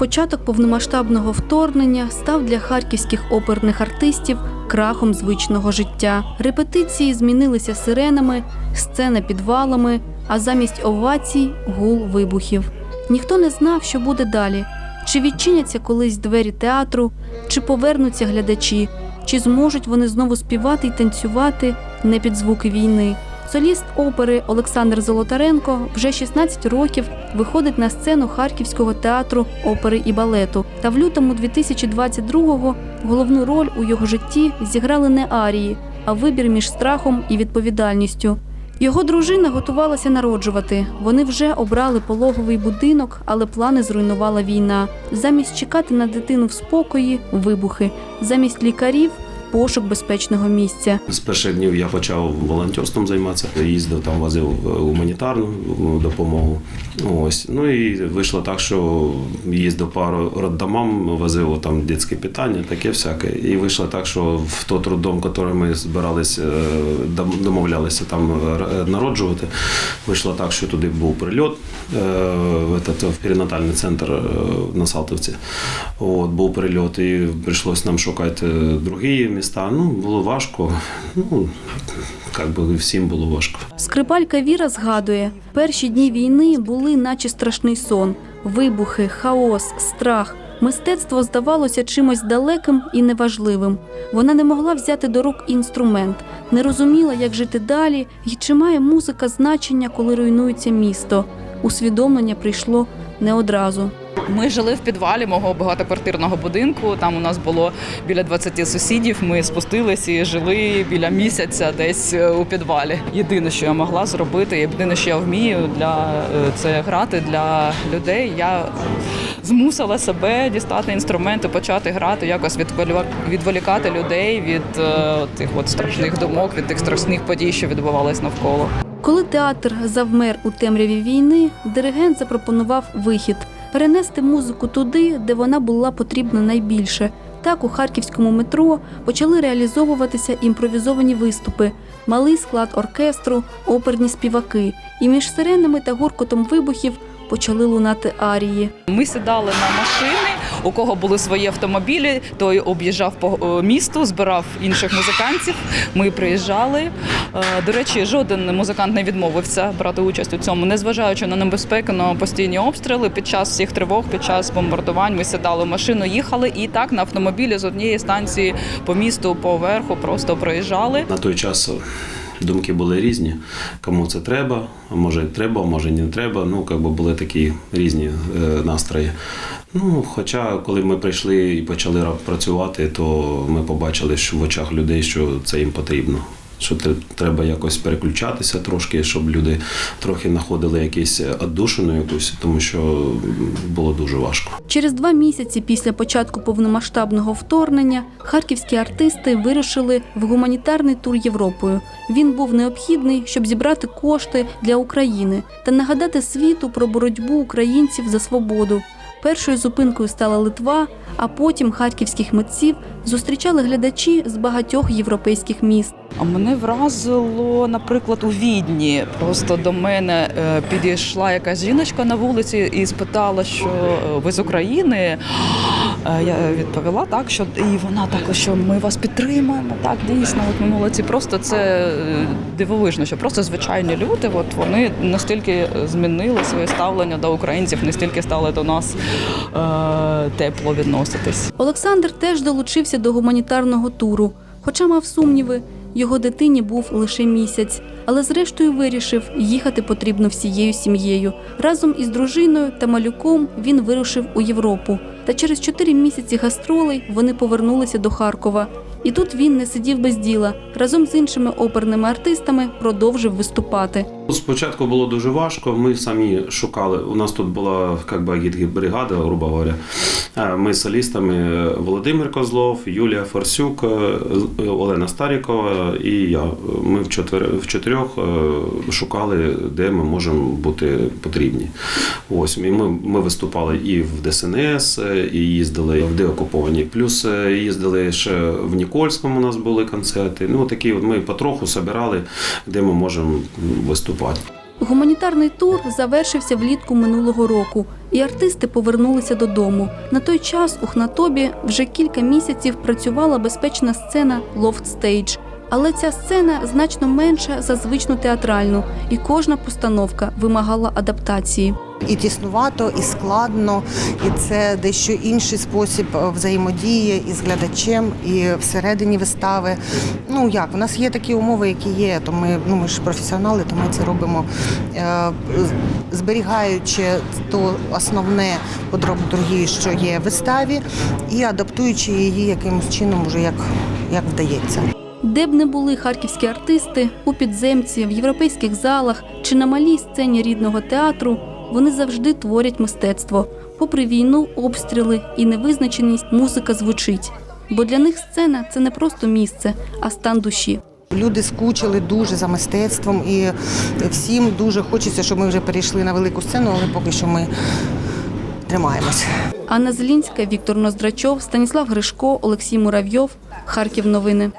Початок повномасштабного вторгнення став для харківських оперних артистів крахом звичного життя. Репетиції змінилися сиренами, сцена підвалами, а замість овацій гул вибухів. Ніхто не знав, що буде далі. Чи відчиняться колись двері театру, чи повернуться глядачі, чи зможуть вони знову співати й танцювати не під звуки війни. Соліст опери Олександр Золотаренко вже 16 років виходить на сцену Харківського театру опери і балету. Та в лютому 2022-го головну роль у його житті зіграли не арії, а вибір між страхом і відповідальністю. Його дружина готувалася народжувати. Вони вже обрали пологовий будинок, але плани зруйнувала війна. Замість чекати на дитину в спокої вибухи, замість лікарів пошук безпечного місця. З перших днів я почав волонтерством займатися. Їздив там, возив е, гуманітарну допомогу. Ось ну і вийшло так, що їздив пару роддомам, возив там дитяче питання, таке всяке. І вийшло так, що в той роддом, який ми збирались, е, домовлялися там е, народжувати, вийшло так, що туди був прильот в, перинатальний центр на Салтовці. От, був прильот, і прийшлось нам шукати другі міста. Ну, було важко. Ну, як би всім було важко. Скрипалька Віра згадує, перші дні війни були наче страшний сон, вибухи, хаос, страх. Мистецтво здавалося чимось далеким і неважливим. Вона не могла взяти до рук інструмент, не розуміла, як жити далі і чи має музика значення, коли руйнується місто. Усвідомлення прийшло не одразу. Ми жили в підвалі мого багатоквартирного будинку. Там у нас було біля 20 сусідів. Ми спустилися і жили біля місяця десь е, у підвалі. Єдине, що я могла зробити, єдине, що я вмію для е, це грати для людей. Я змусила себе дістати інструменти, почати грати, якось відволі- відволікати людей від е, тих от страшних думок, від тих страшних подій, що відбувались навколо. Коли театр завмер у темряві війни, диригент запропонував вихід перенести музику туди, де вона була потрібна найбільше. Так у харківському метро почали реалізовуватися імпровізовані виступи, малий склад оркестру, оперні співаки. І між сиренами та гуркотом вибухів почали лунати арії. Ми сідали на машини, у кого були свої автомобілі, той об'їжджав по е, місту, збирав інших музикантів. Ми приїжджали. Е, До речі, жоден музикант не відмовився брати участь у цьому, незважаючи на небезпеку, на постійні обстріли. Під час всіх тривог, під час бомбардувань ми сідали в машину, їхали і так на автомобілі з однієї станції по місту, по верху просто проїжджали. На той час думки були різні. Кому це треба, може треба, може не треба. Ну, як би були такі різні е, настрої. Ну, хоча, коли ми прийшли і почали ра- працювати, то ми побачили, що в очах людей, що це їм потрібно. Що тре- треба якось переключатися трошки, щоб люди трохи знаходили якусь віддушину якусь, тому що було дуже важко. Через два місяці після початку повномасштабного вторгнення харківські артисти вирушили в гуманітарний тур Європою. Він був необхідний, щоб зібрати кошти для України та нагадати світу про боротьбу українців за свободу. Першою зупинкою стала Литва, а потім харківських митців зустрічали глядачі з багатьох європейських міст. А мене вразило, наприклад, у Відні. Просто до мене е, підійшла якась жіночка на вулиці і спитала, що е, ви з України. Я відповіла так, що і вона також, що ми вас підтримуємо. Так, дійсно, от ми молодці. Просто це е, дивовижно, що просто звичайні люди, от вони настільки змінили своє ставлення до українців, настільки стали до нас е, тепло відноситись. Олександр теж долучився до гуманітарного туру, хоча мав сумніви. Його дитині був лише місяць, але зрештою вирішив, їхати потрібно всією сім'єю. Разом із дружиною та малюком він вирушив у Європу. Та через чотири місяці гастролей вони повернулися до Харкова. І тут він не сидів без діла. Разом з іншими оперними артистами продовжив виступати. Спочатку було дуже важко. Ми самі шукали. У нас тут була як би бригада, грубо говоря. Е, Ми з солістами Володимир Козлов, Юлія Форсюк, е, Олена Старікова і я. Ми в чотир в чотирьох е, шукали, де ми можемо бути потрібні. Ось і ми, ми виступали і в ДСНС, е, і їздили в деокуповані. Плюс е, їздили ще в Нікольському. У нас були концерти. Ну такі ми потроху збирали, де ми можемо виступати. Гуманітарний тур завершився влітку минулого року, і артисти повернулися додому. На той час у Хнатобі вже кілька місяців працювала безпечна сцена Loft Stage. Але ця сцена значно менша за звичну театральну, і кожна постановка вимагала адаптації. І тіснувато, і складно, і це дещо інший спосіб е, взаємодії із глядачем, і всередині вистави. Ну як, у нас є такі умови, які є, то ми, ну, ми ж професіонали, то ми це робимо, е, зберігаючи то основне по драматургії, що є в виставі, і адаптуючи її якимось чином, уже як, як вдається. Де б не були харківські артисти у підземці, в європейських залах чи на малій сцені рідного театру, вони завжди творять мистецтво. Попри війну, обстріли і невизначеність, музика звучить. Бо для них сцена це не просто місце, а стан душі. Люди скучили дуже за мистецтвом, і всім дуже хочеться, щоб ми вже перейшли на велику сцену, але поки що ми тримаємося. Анна Зелінська, Віктор Ноздрачов, Станіслав Гришко, Олексій Муравйов. Харків новини.